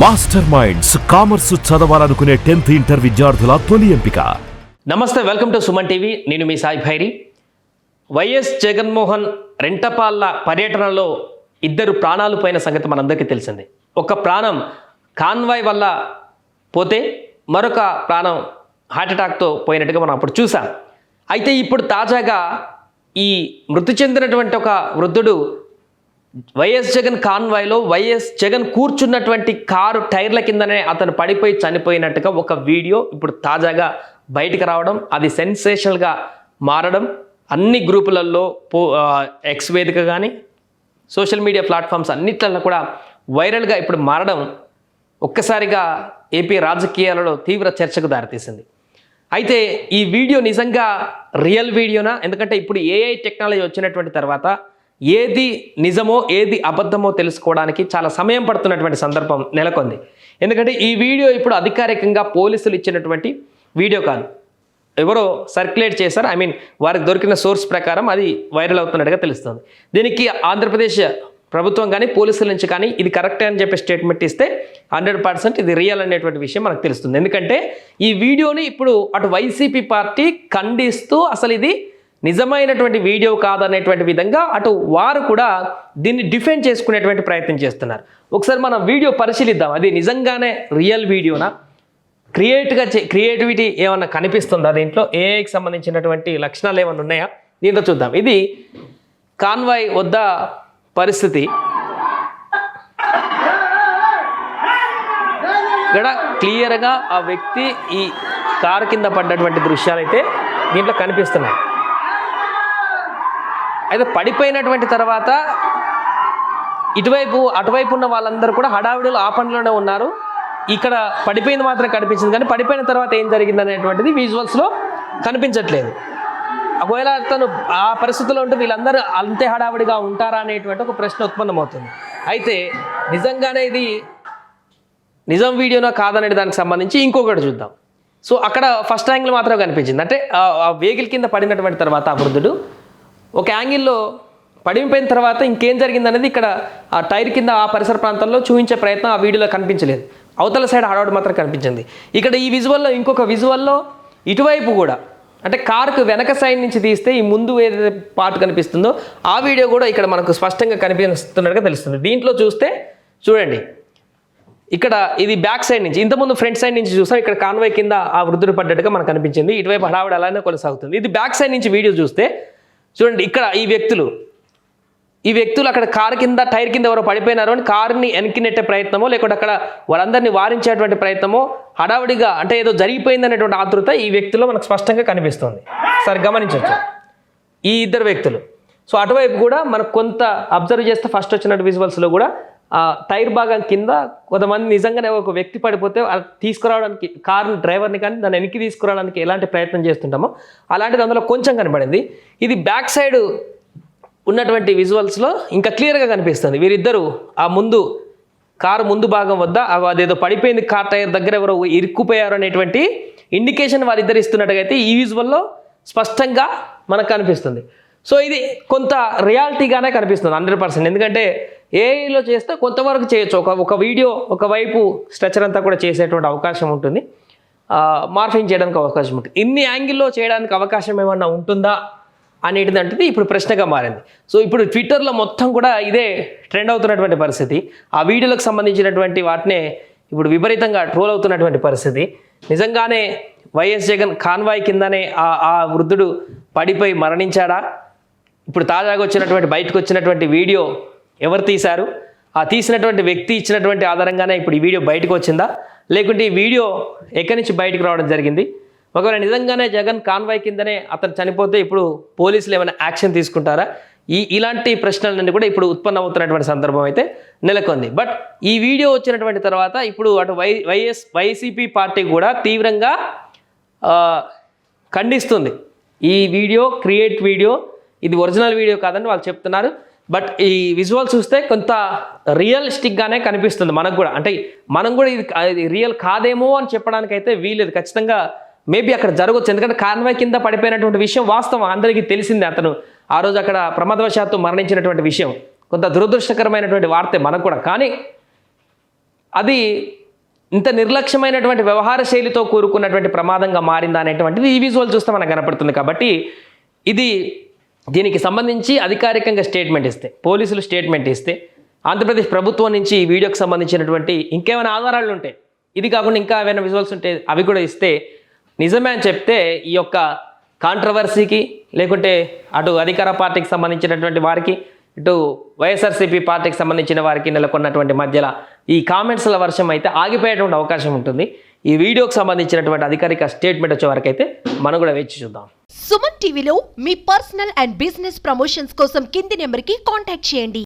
Master minds commerce చదవాలనుకునే tenth inter విద్యార్థుల తొలి ఎంపిక. నమస్తే వెల్కమ్ టు సుమన్ టీవీ. నేను మీ సాయి భైరి. వైఎస్ జగన్మోహన్ రెంటపాళ్ళ పర్యటనలో ఇద్దరు ప్రాణాలు పోయిన సంగతి మనందరికీ తెలిసింది. ఒక ప్రాణం కాన్వాయ్ వల్ల పోతే మరొక ప్రాణం హార్ట్అటాక్తో పోయినట్టుగా మనం అప్పుడు చూసాం. అయితే ఇప్పుడు తాజాగా ఈ మృతి చెందినటువంటి ఒక వృద్ధుడు వైఎస్ జగన్ కాన్వాయ్లో వైఎస్ జగన్ కూర్చున్నటువంటి కారు టైర్ల కిందనే అతను పడిపోయి చనిపోయినట్టుగా ఒక వీడియో ఇప్పుడు తాజాగా బయటకు రావడం అది సెన్సేషనల్గా మారడం. అన్ని గ్రూపులలో పో ఎక్స్ వేదిక కానీ సోషల్ మీడియా ప్లాట్ఫామ్స్ అన్నిట్లలో కూడా వైరల్గా ఇప్పుడు మారడం ఒక్కసారిగా ఏపీ రాజకీయాలలో తీవ్ర చర్చకు దారితీసింది. అయితే ఈ వీడియో నిజంగా రియల్ వీడియోనా? ఎందుకంటే ఇప్పుడు ఏఐ టెక్నాలజీ వచ్చినటువంటి తర్వాత ఏది నిజమో ఏది అబద్ధమో తెలుసుకోవడానికి చాలా సమయం పడుతున్నటువంటి సందర్భం నెలకొంది. ఎందుకంటే ఈ వీడియో ఇప్పుడు అధికారికంగా పోలీసులు ఇచ్చినటువంటి వీడియో కాదు. ఎవరో సర్క్యులేట్ చేశారు. ఐ మీన్ వారికి దొరికిన సోర్స్ ప్రకారం అది వైరల్ అవుతున్నట్టుగా తెలుస్తుంది. దీనికి ఆంధ్రప్రదేశ్ ప్రభుత్వం కానీ పోలీసుల నుంచి కానీ ఇది కరెక్టే అని చెప్పి స్టేట్మెంట్ ఇస్తే హండ్రెడ్ పర్సెంట్ ఇది రియల్ అనేటువంటి విషయం మనకు తెలుస్తుంది. ఎందుకంటే ఈ వీడియోని ఇప్పుడు అటు వైసీపీ పార్టీ ఖండిస్తూ అసలు ఇది నిజమైనటువంటి వీడియో కాదనేటువంటి విధంగా అటు వారు కూడా దీన్ని డిఫెండ్ చేసుకునేటువంటి ప్రయత్నం చేస్తున్నారు. ఒకసారి మనం వీడియో పరిశీలిద్దాం. అది నిజంగానే రియల్ వీడియోనా? క్రియేట్గా చే క్రియేటివిటీ ఏమన్నా కనిపిస్తుందా దీంట్లో? ఏఐకి సంబంధించినటువంటి లక్షణాలు ఏమైనా ఉన్నాయా? దీంట్లో చూద్దాం. ఇది కాన్వాయ్ వద్ద పరిస్థితి. ఇక్కడ క్లియర్గా ఆ వ్యక్తి ఈ కారు కింద పడ్డటువంటి దృశ్యాలు అయితే దీంట్లో కనిపిస్తున్నాయి. అయితే పడిపోయినటువంటి తర్వాత ఇటువైపు అటువైపు ఉన్న వాళ్ళందరూ కూడా హడావిడిలో ఆ పనిలోనే ఉన్నారు. ఇక్కడ పడిపోయింది మాత్రం కనిపించింది కానీ పడిపోయిన తర్వాత ఏం జరిగింది అనేటువంటిది విజువల్స్లో కనిపించట్లేదు. ఒకవేళ తను ఆ పరిస్థితిలో ఉంటే వీళ్ళందరూ అంతే హడావిడిగా ఉంటారా అనేటువంటి ఒక ప్రశ్న ఉత్పన్నమవుతుంది. అయితే నిజంగానే ఇది నిజం వీడియోనా కాదనే దానికి సంబంధించి ఇంకొకటి చూద్దాం. సో అక్కడ ఫస్ట్ యాంగిల్ మాత్రం కనిపించింది. అంటే ఆ వెహికల్ కింద పడినటువంటి తర్వాత ఆ వృద్ధుడు ఒక యాంగిల్లో పడిపోయిన తర్వాత ఇంకేం జరిగిందనేది ఇక్కడ ఆ టైర్ కింద ఆ పరిసర ప్రాంతాల్లో చూపించే ప్రయత్నం ఆ వీడియోలో కనిపించలేదు. అవతల సైడ్ హడావుడు మాత్రం కనిపించింది. ఇక్కడ ఈ విజువల్లో ఇంకొక విజువల్లో ఇటువైపు కూడా అంటే కారుకు వెనక సైడ్ నుంచి తీస్తే ఈ ముందు ఏదైతే పార్ట్ కనిపిస్తుందో ఆ వీడియో కూడా ఇక్కడ మనకు స్పష్టంగా కనిపిస్తున్నట్టుగా తెలుస్తుంది. దీంట్లో చూస్తే చూడండి. ఇక్కడ ఇది బ్యాక్ సైడ్ నుంచి ఇంతకుముందు ఫ్రంట్ సైడ్ నుంచి చూసాం ఇక్కడ కాన్వాయ్ కింద ఆ వృద్ధుడు పడ్డట్టుగా మనకు కనిపించింది. ఇటువైపు హడావిడి అలానే కొనసాగుతుంది. ఇది బ్యాక్ సైడ్ నుంచి వీడియో చూస్తే చూడండి ఇక్కడ ఈ వ్యక్తులు. ఈ వ్యక్తులు అక్కడ కారు కింద టైర్ కింద ఎవరో పడిపోయినారో అని కారుని వెనక్కి నెట్టే ప్రయత్నమో లేకుంటే అక్కడ వారందరినీ వారించేటువంటి ప్రయత్నమో హడావుడిగా అంటే ఏదో జరిగిపోయింది అనేటువంటి ఆతృత ఈ వ్యక్తిలో మనకు స్పష్టంగా కనిపిస్తుంది. సరే గమనించవచ్చు. ఈ ఇద్దరు వ్యక్తులు. సో అటువైపు కూడా మనకు కొంత అబ్జర్వ్ చేస్తే ఫస్ట్ వచ్చినట్టు విజువల్స్లో కూడా ఆ టైర్ భాగం కింద కొంతమంది నిజంగానే ఒక వ్యక్తి పడిపోతే అది తీసుకురావడానికి కారు డ్రైవర్ని కానీ దాన్ని వెనక్కి తీసుకురావడానికి ఎలాంటి ప్రయత్నం చేస్తుంటామో అలాంటిది అందులో కొంచెం కనబడింది. ఇది బ్యాక్ సైడ్ ఉన్నటువంటి విజువల్స్లో ఇంకా క్లియర్గా కనిపిస్తుంది. వీరిద్దరూ ఆ ముందు కారు ముందు భాగం వద్ద అదేదో పడిపోయింది కార్ టైర్ దగ్గర ఎవరో ఇరుక్కుపోయారు అనేటువంటి ఇండికేషన్ వారిద్దరు ఇస్తున్నట్టుగా అయితే ఈ విజువల్లో స్పష్టంగా మనకు కనిపిస్తుంది. సో ఇది కొంత రియాలిటీగానే కనిపిస్తుంది హండ్రెడ్ పర్సెంట్. ఎందుకంటే ఏఐలో చేస్తే కొంతవరకు చేయొచ్చు. ఒక ఒక వీడియో ఒకవైపు స్ట్రక్చర్ అంతా కూడా చేసేటువంటి అవకాశం ఉంటుంది. మార్ఫింగ్ చేయడానికి అవకాశం ఉంటుంది. ఇన్ని యాంగిల్లో చేయడానికి అవకాశం ఏమన్నా ఉంటుందా అనేటిది అంటే ఇప్పుడు ప్రశ్నగా మారింది. సో ఇప్పుడు ట్విట్టర్లో మొత్తం కూడా ఇదే ట్రెండ్ అవుతున్నటువంటి పరిస్థితి. ఆ వీడియోలకు సంబంధించినటువంటి వాటినే ఇప్పుడు విపరీతంగా ట్రోల్ అవుతున్నటువంటి పరిస్థితి. నిజంగానే వైఎస్ జగన్ కాన్వాయ్ కిందనే ఆ ఆ వృద్ధుడు పడిపోయి మరణించాడా? ఇప్పుడు తాజాగా వచ్చినటువంటి బయటకు వచ్చినటువంటి వీడియో ఎవరు తీశారు? ఆ తీసినటువంటి వ్యక్తి ఇచ్చినటువంటి ఆధారంగానే ఇప్పుడు ఈ వీడియో బయటకు వచ్చిందా? లేకుంటే ఈ వీడియో ఎక్కడి నుంచి బయటకు రావడం జరిగింది? ఒకవేళ నిజంగానే జగన్ కాన్వాయ్ కిందనే అతను చనిపోతే ఇప్పుడు పోలీసులు ఏమైనా యాక్షన్ తీసుకుంటారా? ఈ ఇలాంటి ప్రశ్నలన్నీ కూడా ఇప్పుడు ఉత్పన్నమవుతున్నటువంటి సందర్భం అయితే నెలకొంది. బట్ ఈ వీడియో వచ్చినటువంటి తర్వాత ఇప్పుడు అటు వై వైఎస్ వైసీపీ పార్టీ కూడా తీవ్రంగా ఖండిస్తుంది. ఈ వీడియో క్రియేట్ వీడియో ఇది ఒరిజినల్ వీడియో కాదని వాళ్ళు చెప్తున్నారు. బట్ ఈ విజువల్ చూస్తే కొంత రియలిస్టిక్గానే కనిపిస్తుంది మనకు కూడా. అంటే మనం కూడా ఇది రియల్ కాదేమో అని చెప్పడానికి అయితే వీలేదు ఖచ్చితంగా మేబీ అక్కడ జరగవచ్చు ఎందుకంటే కాన్వాయ్ కింద పడిపోయినటువంటి విషయం వాస్తవం. అందరికీ తెలిసిందే అతను ఆ రోజు అక్కడ ప్రమాదవశాత్తు మరణించినటువంటి విషయం. కొంత దురదృష్టకరమైనటువంటి వార్తే మనకు కూడా. కానీ అది ఇంత నిర్లక్ష్యమైనటువంటి వ్యవహార శైలితో కూరుకున్నటువంటి ప్రమాదంగా మారిందా అనేటువంటిది ఈ విజువల్ చూస్తే మనకు కనపడుతుంది. కాబట్టి ఇది దీనికి సంబంధించి అధికారికంగా స్టేట్మెంట్ ఇస్తే పోలీసులు స్టేట్మెంట్ ఇస్తే ఆంధ్రప్రదేశ్ ప్రభుత్వం నుంచి ఈ వీడియోకి సంబంధించినటువంటి ఇంకేమైనా ఆధారాలు ఉంటాయి ఇది కాకుండా ఇంకా ఏమైనా విజువల్స్ ఉంటే అవి కూడా ఇస్తే నిజమే అని చెప్తే ఈ యొక్క కాంట్రవర్సీకి లేకుంటే అటు అధికార పార్టీకి సంబంధించినటువంటి వారికి ఇటు వైఎస్ఆర్సీపీ పార్టీకి సంబంధించిన వారికి నెలకొన్నటువంటి మధ్యలో ఈ కామెంట్స్ల వర్షం అయితే ఆగిపోయేటువంటి అవకాశం ఉంటుంది. ఈ వీడియోకి సంబంధించినటువంటి అధికారిక స్టేట్మెంట్ వచ్చే వరకు అయితే మనం కూడా వేచి చూద్దాం. సుమన్ టీవీలో మీ పర్సనల్ అండ్ బిజినెస్ ప్రమోషన్స్ కోసం కింది నెంబర్కి కాంటాక్ట్ చేయండి.